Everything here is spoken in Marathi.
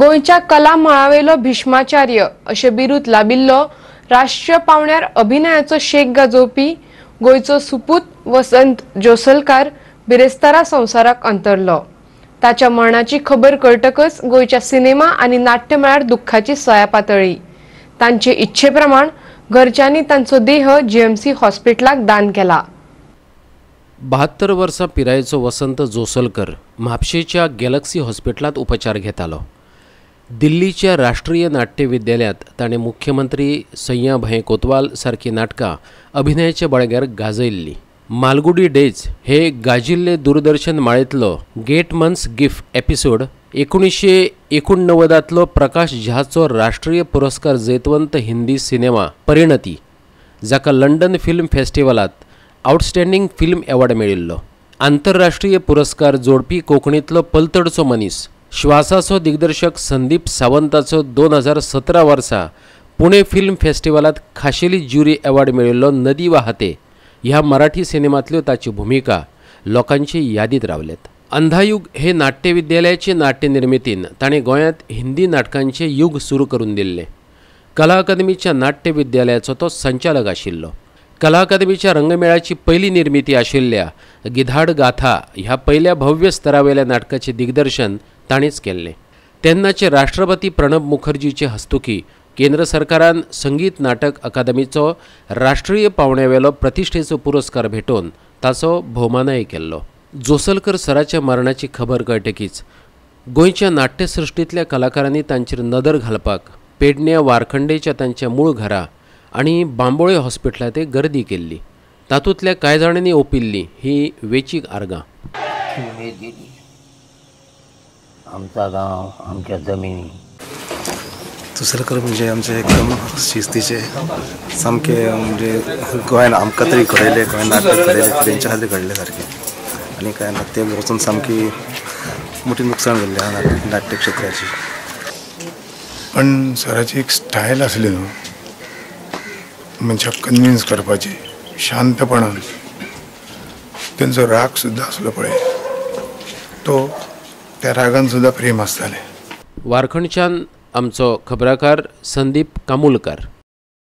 गोंयच्या कला मळावेलो भीष्माचार्य अशे बिरूद लाबिल्लो. राष्ट्रीय पावण्यार अभिनयाचो शेक गाजोवपी गोंयचो सुपूत वसंत जोसलकार बिरेस्तारा संवसाराक अंतरलो. ताच्या मरणाची खबर कळटकच गोंयच्या सिनेमा आनी नाट्य मळार दुख्खाची सया पातळी. तांचे इच्छे प्रमाण घरच्यांनी तांचो देह जीएमसी हॉस्पिटलाक दान केला. बहात्तर वर्सां पिरायेचो वसंत जोसलकर म्हापशेच्या गॅलक्सी हॉस्पिटलांत उपचार घेतालो. दिल्लीच्या राष्ट्रीय नाट्य विद्यालयात ताणें मुख्यमंत्री सय्याभय कोतवाल सारकीं नाटकां अभिनयाच्या बळग्यार गाजयल्लीं मालगुडी डेज हे गाजिल्ले दूरदर्शन माळेंतलो गेट मंथ्स गिफ्ट एपिसोड एकुणीशे एकुणणव्वदांतलो प्रकाश झाचो राष्ट्रीय पुरस्कार जैतवंत हिंदी सिनेमा परिणती जाका लंडन फिल्म फेस्टिवलांत आउटस्टँडींग फिल्म अवॉर्ड मेळिल्लो आंतरराष्ट्रीय पुरस्कार जोडपी कोंकणींतलो पलतडचो मनीस श्वासाचो दिग्दर्शक संदीप सावंताचो दोन हजार सतरा वर्सा पुणे फिल्म फेस्टिवलांत खाशेली ज्युरी एवॉर्ड मेळिल्लो नदी वाहते. ह्या मराठी सिनेमांतल्यो ताची भुमिका लोकांची यादीत रावल्यात अंधायुग हे नाट्य विद्यालयाचे नाट्य निर्मितीन ताणें गोंयांत हिंदी नाटकांचें युग सुरू करून दिल्लें. कला अकादमीच्या नाट्य विद्यालयाचो तो संचालक आशिल्लो. कला अकादमीच्या रंगमेळाची पयली निर्मिती आशिल्ल्या गिधाड गाथा ह्या पयल्या भव्य स्तरावेल्या नाटकाचें दिग्दर्शन ताणेंच केल्लें. तेन्नाचे राष्ट्रपती प्रणब मुखर्जीचे हस्तुकी केंद्र सरकारान संगीत नाटक अकादमीचो राष्ट्रीय पावण्यावेलो प्रतिश्ठेचो पुरस्कार भेटोवन ताचो भोवमानय केल्लो. जोसलकर सराच्या मरणाची खबर कळटकीच गोंयच्या नाट्यसृश्टींतल्या कलाकारांनी तांचेर नदर घालपाक पेडण्या वारखंडेच्या तांच्या मूळ घरा आनी बांबोळे हॉस्पिटलांत गर्दी केल्ली. तातूंतल्या कांय जाणांनी ओपिल्ली ही वेंचीक आर्गां. आमचा गांव आमच्या जमिनी. दुसरं म्हणजे आमचे एकदम शिस्तीचे सामके म्हणजे गोंयान आमकां तरी घडयले गोंयान नाटक घडयले तेंच्या खातीर घडले सारखे. आनी काय ना ते वचून सामकी मोठी नुकसाण जाल्ली आहा नाट्य नाट्य क्षेत्राची. पण सराची एक स्टायल आसली न्हू मनशाक कन्विन्स करपाची शांतपणान. तेंचो राग सुद्दां आसलो पळय तो त्या रागान सुद्दां प्रेम आसतालें वारखणच्यान आमचो खबराकार संदीप कामुलकार.